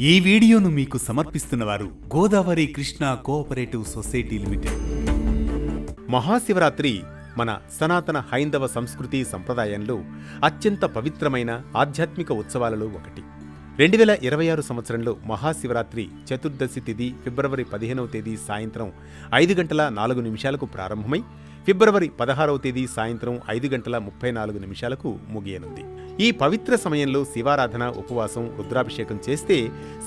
ఈ వీడియోను మీకు సమర్పిస్తున్నవారు Godavari Krishna cooperative society limited. Mahashivaratri మన సనాతన హైందవ సంస్కృతి సంప్రదాయంలో అత్యంత పవిత్రమైన ఆధ్యాత్మిక ఉత్సవాలలో ఒకటి. రెండు వేల ఇరవై ఆరు సంవత్సరంలో మహాశివరాత్రి చతుర్దశి తిథి ఫిబ్రవరి పదిహేనవ తేదీ సాయంత్రం ఐదు గంటల నాలుగు నిమిషాలకు ప్రారంభమై ఫిబ్రవరి పదహారవ తేదీ సాయంత్రం ఐదు గంటల ముప్పై నాలుగు నిమిషాలకు ముగియనుంది. ఈ పవిత్ర సమయంలో శివారాధన ఉపవాసం రుద్రాభిషేకం చేస్తే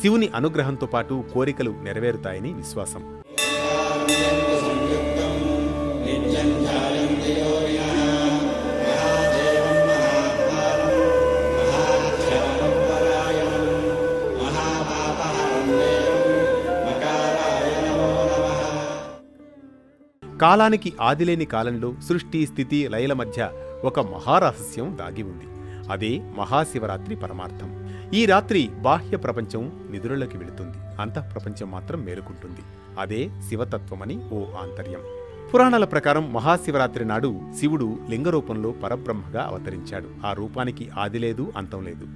శివుని అనుగ్రహంతో పాటు కోరికలు నెరవేరుతాయని విశ్వాసం. కాలానికి ఆదిలేని కాలంలో సృష్టి స్థితి లయల మధ్య ఒక మహారహస్యం దాగి ఉంది. అదే మహాశివరాత్రి పరమార్థం. ఈ రాత్రి బాహ్య ప్రపంచం నిధులలోకి వెళుతుంది. అంతఃప్రపంచం మాత్రం మేలుకుంటుంది. అదే శివతత్వమని ఓ ఆంతర్యం. పురాణాల ప్రకారం మహాశివరాత్రి నాడు శివుడు లింగ రూపంలో పరబ్రహ్మగా అవతరించాడు. ఆ రూపానికి ఆది లేదు అంతం లేదు.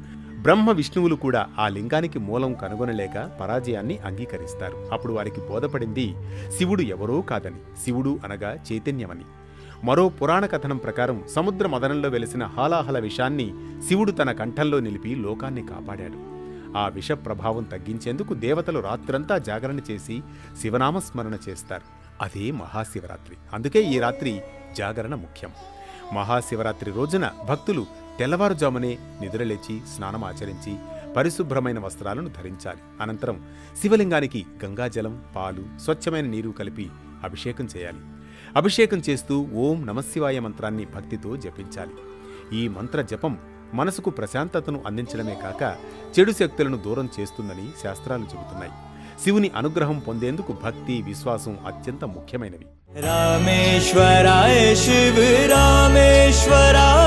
బ్రహ్మ విష్ణువులు కూడా ఆ లింగానికి మూలం కనుగొనలేక పరాజయాన్ని అంగీకరిస్తారు. అప్పుడు వారికి బోధపడింది శివుడు ఎవరో కాదని. శివుడు అనగా చైతన్యమని. మరో పురాణ కథనం ప్రకారం సముద్ర మదనంలో వెలిసిన హాలాహల విషాన్ని శివుడు తన కంఠంలో నిలిపి లోకాన్ని కాపాడాడు. ఆ విష ప్రభావం తగ్గించేందుకు దేవతలు రాత్రంతా జాగరణ చేసి శివనామస్మరణ చేస్తారు. అదే మహాశివరాత్రి. అందుకే ఈ రాత్రి జాగరణ ముఖ్యం. మహాశివరాత్రి రోజున భక్తులు తెల్లవారుజామునే నిద్రలేచి స్నానం ఆచరించి పరిశుభ్రమైన వస్త్రాలను ధరించాలి. అనంతరం శివలింగానికి గంగాజలం పాలు స్వచ్ఛమైన నీరు కలిపి అభిషేకం చేయాలి. అభిషేకం చేస్తూ ఓం నమశివాయ మంత్రాన్ని భక్తితో జపించాలి. ఈ మంత్ర జపం మనసుకు ప్రశాంతతను అందించడమే కాక చెడు శక్తులను దూరం చేస్తుందని శాస్త్రాలు చెబుతున్నాయి. శివుని అనుగ్రహం పొందేందుకు భక్తి విశ్వాసం అత్యంత ముఖ్యమైనవి. రామేశ్వరాయ శివ రామేశ్వరా.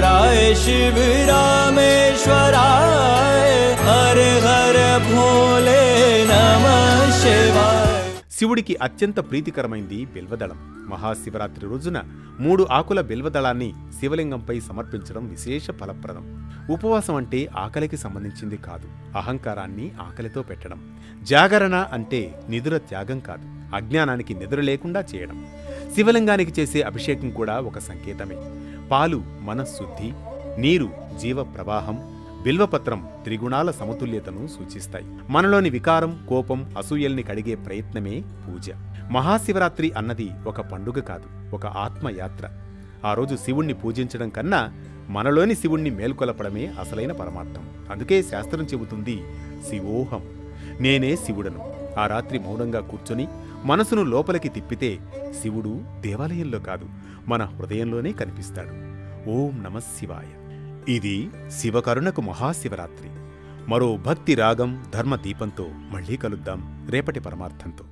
रामेश्वराय शिव रामेश्वराय हर हर भोले नमः शिवाय శివుడికి అత్యంత ప్రీతికరమైంది బిల్వదళం మహాశివరాత్రి రోజున మూడు ఆకుల బిల్వదళాన్ని శివలింగంపై సమర్పించడం విశేష ఫలప్రదం ఉపవాసం అంటే ఆకలికి సంబంధించింది కాదు అహంకారాన్ని ఆకలితో పెట్టడం జాగరణ అంటే నిదుర త్యాగం కాదు అజ్ఞానానికి నిద్ర లేకుండా చేయడం శివలింగానికి చేసే అభిషేకం కూడా ఒక సంకేతమే పాలు మనశుద్ధి నీరు జీవ ప్రవాహం బిల్వపత్రం త్రిగుణాల సమతుల్యతను సూచిస్తాయి. మనలోని వికారం కోపం అసూయల్ని కడిగే ప్రయత్నమే పూజ. మహాశివరాత్రి అన్నది ఒక పండుగ కాదు ఒక ఆత్మయాత్ర. ఆ రోజు శివుణ్ణి పూజించడం కన్నా మనలోని శివుణ్ణి మేల్కొలపడమే అసలైన పరమార్థం. అందుకే శాస్త్రం చెబుతుంది శివోహం. నేనే శివుడను. ఆ రాత్రి మౌనంగా కూర్చొని మనసును లోపలికి తిప్పితే శివుడు దేవాలయంలో కాదు మన హృదయంలోనే కనిపిస్తాడు. ఓం నమ శివాయ. ఇది శివకరుణకు మహాశివరాత్రి. మరో భక్తి రాగం ధర్మ దీపంతో మళ్ళీ కలుద్దాం. రేపటి పరమార్థంతో.